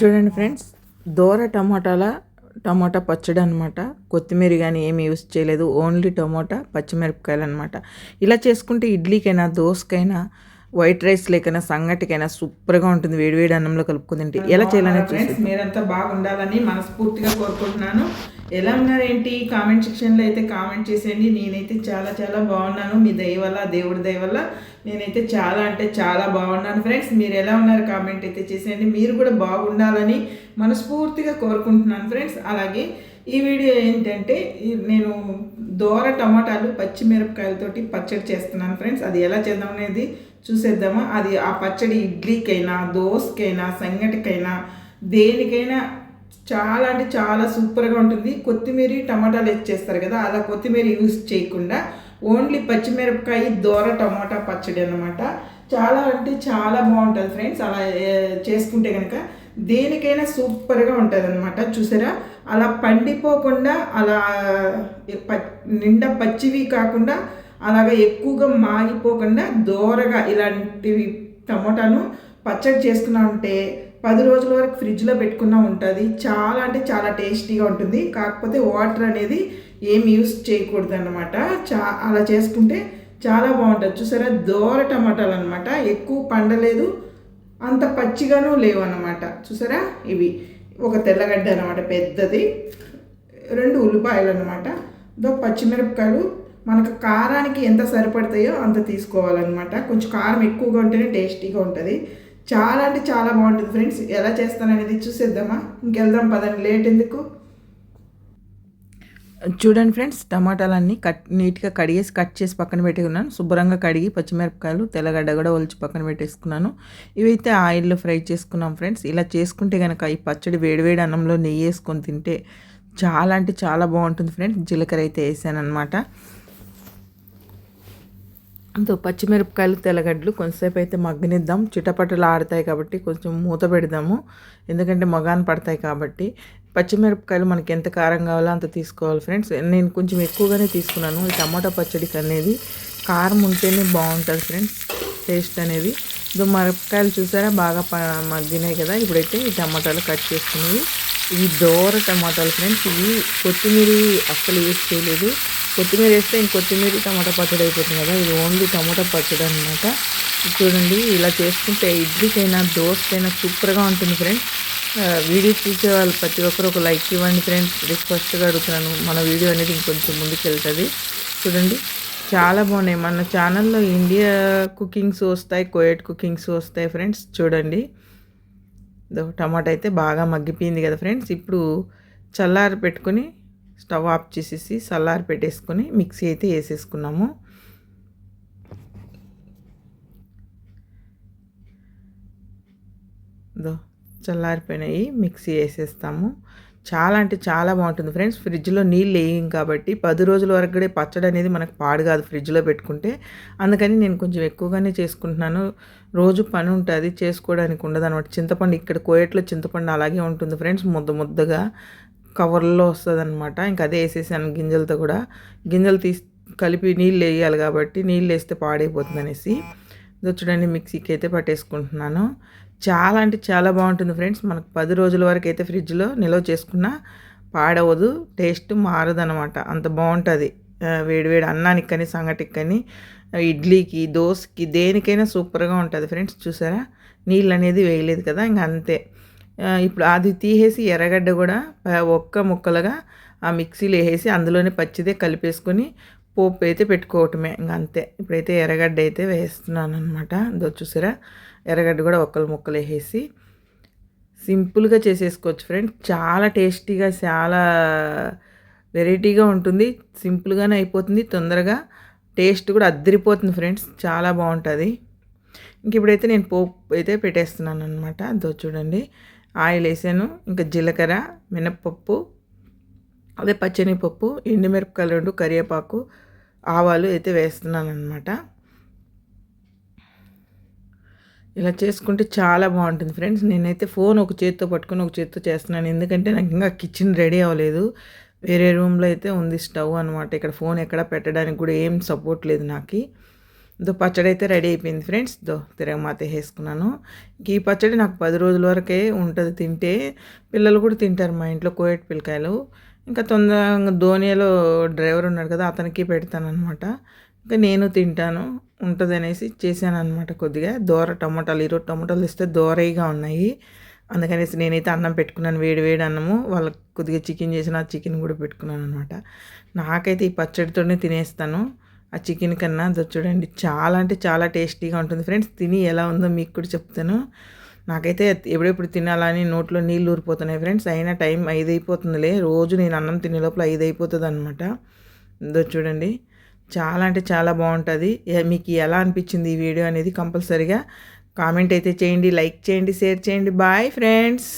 చూడండి ఫ్రెండ్స్ దోర టమాటాల టమాటా పచ్చడి అనమాట కొత్తిమీర కానీ ఏమి యూస్ చేయలేదు. ఓన్లీ టమాటా పచ్చిమిరపకాయలు అనమాట ఇలా చేసుకుంటే ఇడ్లీకైనా దోసకైనా వైట్ రైస్ లేకైనా సంగటికైనా సూపర్గా ఉంటుంది. వేడివేడి అన్నంలో కలుపుకొని తింటే. ఎలా ఫ్రెండ్స్? మీరంతా బాగుండాలని మనస్ఫూర్తిగా కోరుకుంటున్నాను. ఎలా ఉన్నారేంటి? కామెంట్ సెక్షన్లో అయితే కామెంట్ చేసేయండి. నేనైతే చాలా చాలా బాగున్నాను. మీ దయ వల్ల దేవుడి దయ వల్ల నేనైతే చాలా అంటే చాలా బాగున్నాను. ఫ్రెండ్స్ మీరు ఎలా ఉన్నారు? కామెంట్ అయితే చేసేయండి. మీరు కూడా బాగుండాలని మనస్ఫూర్తిగా కోరుకుంటున్నాను ఫ్రెండ్స్. అలాగే ఈ వీడియో ఏంటంటే నేను దోర టమాటాలు పచ్చిమిరపకాయలతోటి పచ్చడి చేస్తున్నాను ఫ్రెండ్స్. అది ఎలా చేద్దాం అనేది చూసేద్దామా? అది ఆ పచ్చడి ఇడ్లీకైనా దోసకైనా సంగటికైనా దేనికైనా చాలా అంటే చాలా సూపర్గా ఉంటుంది. కొత్తిమీర టమాటాలు వేచ్చేస్తారు కదా అలా కొత్తిమీర యూస్ చేయకుండా ఓన్లీ పచ్చిమిరపకాయ దోర టమాటా పచ్చడి అనమాట చాలా అంటే చాలా బాగుంటుంది ఫ్రెండ్స్ అలా చేసుకుంటే కనుక దేనికైనా సూపర్గా ఉంటుంది అనమాట చూసారా? అలా పండిపోకుండా అలా ప- నిండా పచ్చివి కాకుండా అలాగా ఎక్కువగా మాగిపోకుండా దోరగా ఇలాంటివి టమోటాను పచ్చడి చేసుకున్నామంటే పది రోజుల వరకు ఫ్రిడ్జ్లో పెట్టుకున్నా ఉంటుంది. చాలా అంటే చాలా టేస్టీగా ఉంటుంది. కాకపోతే వాటర్ అనేది ఏం యూస్ చేయకూడదు అనమాట చా అలా చేసుకుంటే చాలా బాగుంటుంది. చూసారా? దోర టమాటాలు అనమాట ఎక్కువ పండలేదు. అంత పచ్చిగాను లేవు అన్నమాట చూసారా? ఇవి. ఒక తెల్లగడ్డ అనమాట పెద్దది. రెండు ఉల్లిపాయలు అనమాట దో పచ్చిమిరపకాయలు. మనకు కారానికి ఎంత సరిపడతాయో అంత తీసుకోవాలన్నమాట. కొంచెం కారం ఎక్కువగా ఉంటేనే టేస్టీగా ఉంటుంది. చాలా అంటే చాలా బాగుంటుంది ఫ్రెండ్స్. ఎలా చేస్తాననేది చూసేద్దామా? ఇంకెళ్దాం పదండి. లేట్ ఎందుకు? చూడండి ఫ్రెండ్స్ టమాటాలన్నీ కట్ నీట్గా కడిగేసి కట్ చేసి పక్కన పెట్టుకున్నాను. శుభ్రంగా కడిగి పచ్చిమిరపకాయలు తెల్లగడ్డ కూడా ఒలిచి పక్కన పెట్టేసుకున్నాను. ఇవైతే ఆయిల్లో ఫ్రై చేసుకున్నాం ఫ్రెండ్స్. ఇలా చేసుకుంటే కనుక ఈ పచ్చడి వేడివేడి అన్నంలో నెయ్యి వేసుకొని తింటే చాలా అంటే చాలా బాగుంటుంది ఫ్రెండ్స్. జీలకర్ర అయితే వేసాను అనమాట అంతో పచ్చిమిరపకాయలు తెల్లగడ్డలు కొంతసేపు అయితే మగ్గనిద్దాం. చిటపటలు ఆడతాయి కాబట్టి కొంచెం మూత పెడదాము. ఎందుకంటే మగాన్ పడతాయి కాబట్టి. పచ్చిమిరపకాయలు మనకి ఎంత కారం కావాలో అంత తీసుకోవాలి ఫ్రెండ్స్. నేను కొంచెం ఎక్కువగానే తీసుకున్నాను. ఈ టమాటా పచ్చడికి అనేది కారం ఉంటేనే బాగుంటుంది ఫ్రెండ్స్ టేస్ట్ అనేది. ఇదో మిరపకాయలు చూసారా? బాగా మగ్గినాయి కదా. ఇప్పుడైతే ఈ టమాటాలు కట్ చేసుకునేవి. ఇవి దోర టమాటాలు ఫ్రెండ్స్. ఇవి కొత్తిమీర అస్సలు యూస్ చేయలేదు. కొత్తిమీర వేస్తే ఇంకొత్తిమీర టమాటా పచ్చడి అయిపోతుంది కదా. ఇది ఓన్లీ టమాటా పచ్చడి అనమాట చూడండి ఇలా చేసుకుంటే ఇడ్లీకైనా దోశకైనా సూపర్గా ఉంటుంది ఫ్రెండ్స్. వీడియో చూసే వాళ్ళు ప్రతి ఒక్కరు ఒక లైక్ ఇవ్వండి ఫ్రెండ్స్. రిక్వెస్ట్గా అడుగుతున్నాను మన వీడియో అనేది ఇంకొంచెం ముందుకు వెళ్తుంది చూడండి చాలా బాగున్నాయి. మన ఛానల్లో ఇండియా కుకింగ్స్ వస్తాయి కోయట్ కుకింగ్స్ వస్తాయి ఫ్రెండ్స్. చూడండి టమాటా అయితే బాగా మగ్గిపోయింది కదా ఫ్రెండ్స్. ఇప్పుడు చల్లారి పెట్టుకొని స్టవ్ ఆఫ్ చేసేసి చల్లారి పెట్టేసుకొని మిక్సీ అయితే వేసేసుకున్నాము. దో చల్లారిపోయినాయి మిక్సీ వేసేస్తాము. చాలా అంటే చాలా బాగుంటుంది ఫ్రెండ్స్. ఫ్రిడ్జ్లో నీళ్ళు వేయం కాబట్టి పది రోజుల వరకు కూడా పచ్చడి అనేది మనకు పాడు కాదు ఫ్రిడ్జ్లో పెట్టుకుంటే. అందుకని నేను కొంచెం ఎక్కువగానే చేసుకుంటున్నాను. రోజు పని ఉంటుంది చేసుకోవడానికి ఉండదు అనమాట చింతపండు ఇక్కడ కోయట్లో చింతపండు అలాగే ఉంటుంది ఫ్రెండ్స్ ముద్ద ముద్దగా. కవర్లో వస్తుంది అనమాట ఇంకా అదే వేసేసాను గింజలతో కూడా. గింజలు తీసి కలిపి నీళ్ళు వేయాలి కాబట్టి నీళ్ళు వేస్తే పాడైపోతుంది అనేసి చూడండి మిక్సీకి అయితే పట్టేసుకుంటున్నాను. చాలా అంటే చాలా బాగుంటుంది ఫ్రెండ్స్. మనకు పది రోజుల వరకు అయితే ఫ్రిడ్జ్లో నిల్వ చేసుకున్నా పాడవదు. టేస్ట్ మారదనమాట అంత బాగుంటుంది. వేడివేడి అన్నానికి కానీ సంగటికి కానీ ఇడ్లీకి దోశకి దేనికైనా సూపర్గా ఉంటుంది ఫ్రెండ్స్. చూసారా? నీళ్ళు అనేది వేయలేదు కదా ఇంకా అంతే. ఇప్పుడు అది తీసేసి ఎర్రగడ్డ కూడా ఒక్క ముక్కలుగా ఆ మిక్సీలో వేసేసి అందులోనే పచ్చిదే కలిపేసుకొని పోపు అయితే పెట్టుకోవటమే. ఇంకా అంతే. ఇప్పుడైతే ఎర్రగడ్డ అయితే వేస్తున్నాను అనమాట చూసారా? ఎర్రగడ్డ కూడా ఒక్కలు ముక్కలు వేసేసి సింపుల్గా చేసేసుకోవచ్చు ఫ్రెండ్స్ చాలా టేస్టీగా చాలా వెరైటీగా ఉంటుంది. సింపుల్గానే అయిపోతుంది. తొందరగా టేస్ట్ కూడా అద్దరిపోతుంది ఫ్రెండ్స్. చాలా బాగుంటుంది. ఇంక ఇప్పుడైతే నేను పోపు అయితే పెట్టేస్తున్నాను అనమాట అదో చూడండి. ఆయిల్ వేసాను ఇంకా జీలకర్ర మినప్పప్పు అదే పచ్చనిపప్పు ఎండుమిరపకాయలు రెండు కరివేపాకు ఆవాలు అయితే వేస్తున్నాను అనమాట ఇలా చేసుకుంటే చాలా బాగుంటుంది ఫ్రెండ్స్. నేనైతే ఫోన్ ఒక చేతితో పట్టుకొని ఒక చేతితో చేస్తున్నాను. ఎందుకంటే నాకు ఇంకా కిచెన్ రెడీ అవ్వలేదు. వేరే రూమ్లో అయితే ఉంది స్టవ్ అనమాట ఇక్కడ ఫోన్ ఎక్కడ పెట్టడానికి కూడా ఏం సపోర్ట్ లేదు నాకు. దో పచ్చడి అయితే రెడీ అయిపోయింది ఫ్రెండ్స్. దో తిరగమాత వేసుకున్నాను. ఇంక ఈ పచ్చడి నాకు పది రోజుల వరకే ఉంటుంది తింటే. పిల్లలు కూడా తింటారు మా ఇంట్లో కోయట్ పిల్లకాయలు. ఇంకా తొందరగా ధోనియాలో డ్రైవర్ ఉన్నాడు కదా అతనికి పెడతాను అనమాట ఇంకా నేను తింటాను ఉంటుంది అనేసి చేశాను అనమాట కొద్దిగా. దోర టమాటాలు ఈరోజు టమాటాలు ఇస్తే దోరయిగా ఉన్నాయి. అందుకనేసి నేనైతే అన్నం పెట్టుకున్నాను వేడి వేడి అన్నము. వాళ్ళకి కొద్దిగా చికెన్ చేసిన చికెన్ కూడా పెట్టుకున్నాను అనమాట నాకైతే ఈ పచ్చడితోనే తినేస్తాను. ఆ చికెన్ కన్నా అది చూడండి చాలా అంటే చాలా టేస్టీగా ఉంటుంది. ఫ్రెండ్స్ తిని ఎలా ఉందో మీకు కూడా చెప్తాను. నాకైతే ఎప్పుడెప్పుడు తినాలని నోట్లో నీళ్ళు ఊరిపోతున్నాయి ఫ్రెండ్స్. అయినా టైం ఐదు అయిపోతుందిలే రోజు నేను అన్నం తినే లోపల ఐదు అయిపోతుంది అనమాట ఇదో చూడండి చాలా అంటే చాలా బాగుంటుంది. మీకు ఎలా అనిపించింది ఈ వీడియో అనేది కంపల్సరీగా కామెంట్ అయితే చేయండి లైక్ చేయండి షేర్ చేయండి. Bye friends.